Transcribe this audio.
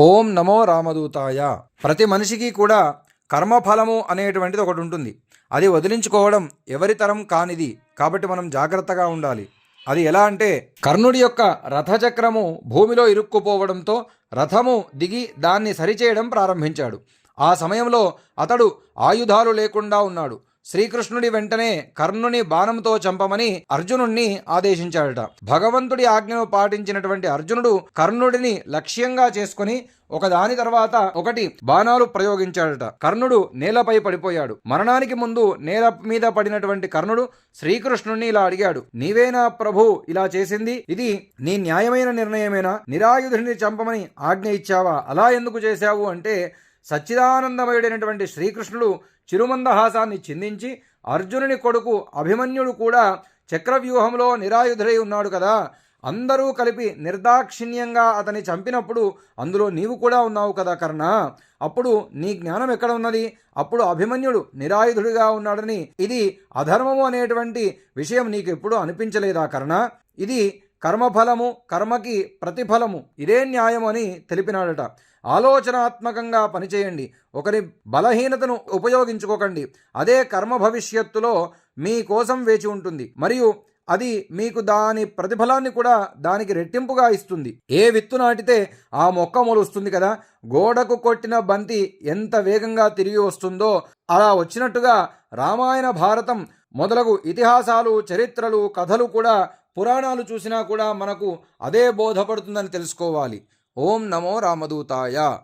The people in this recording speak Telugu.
ఓం నమో రామదూతాయ. ప్రతి మనిషికి కూడా కర్మఫలము అనేటువంటిది ఒకటి ఉంటుంది. అది వదిలించుకోవడం ఎవరి తరం కానిది. కాబట్టి మనం జాగ్రత్తగా ఉండాలి. అది ఎలా అంటే కర్ణుడి యొక్క రథచక్రము భూమిలో ఇరుక్కుపోవడంతో రథము దిగి దాన్ని సరిచేయడం ప్రారంభించాడు. ఆ సమయంలో అతడు ఆయుధాలు లేకుండా ఉన్నాడు. శ్రీకృష్ణుడి వెంటనే కర్ణుని బాణంతో చంపమని అర్జునుణ్ణి ఆదేశించాడట. భగవంతుడి ఆజ్ఞను పాటించినటువంటి అర్జునుడు కర్ణుడిని లక్ష్యంగా చేసుకుని ఒకదాని తర్వాత ఒకటి బాణాలు ప్రయోగించాడట. కర్ణుడు నేలపై పడిపోయాడు. మరణానికి ముందు నేల మీద పడినటువంటి కర్ణుడు శ్రీకృష్ణుణ్ణి ఇలా అడిగాడు. నీవేనా ప్రభు ఇలా చేసింది? ఇది నీ న్యాయమైన నిర్ణయమేనా? నిరాయుధుడిని చంపమని ఆజ్ఞ ఇచ్చావా? అలా ఎందుకు చేశావు? అంటే సచ్చిదానందమయుడైనటువంటి శ్రీకృష్ణుడు చిరుమందహాసాన్ని చిందించి అర్జునుని కొడుకు అభిమన్యుడు కూడా చక్రవ్యూహంలో నిరాయుధుడై ఉన్నాడు కదా. అందరూ కలిపి నిర్దాక్షిణ్యంగా అతని చంపినప్పుడు అందులో నీవు కూడా ఉన్నావు కదా కర్ణ. అప్పుడు నీ జ్ఞానం ఎక్కడ ఉన్నది? అప్పుడు అభిమన్యుడు నిరాయుధుడిగా ఉన్నాడని ఇది అధర్మము అనేటువంటి విషయం నీకు ఎప్పుడూ అనిపించలేదా కర్ణ? ఇది కర్మఫలము కర్మకి ప్రతిఫలము ఇదే న్యాయం అని తెలిపినాడట. ఆలోచనాత్మకంగా పనిచేయండి. ఒకరి బలహీనతను ఉపయోగించుకోకండి. అదే కర్మ భవిష్యత్తులో మీ కోసం వేచి ఉంటుంది. మరియు అది మీకు దాని ప్రతిఫలాన్ని కూడా దానికి రెట్టింపుగా ఇస్తుంది. ఏ విత్తు నాటితే ఆ మొక్క మొలుస్తుంది కదా? గోడకు కొట్టిన బంతి ఎంత వేగంగా తిరిగి వస్తుందో అలా వచ్చినట్టుగా రామాయణ భారతం మొదలగు ఇతిహాసాలు చరిత్రలు కథలు కూడా పురాణాలు చూసినా కూడా మనకు అదే బోధపడుతుందని తెలుసుకోవాలి. ఓం నమో రామదూతాయ.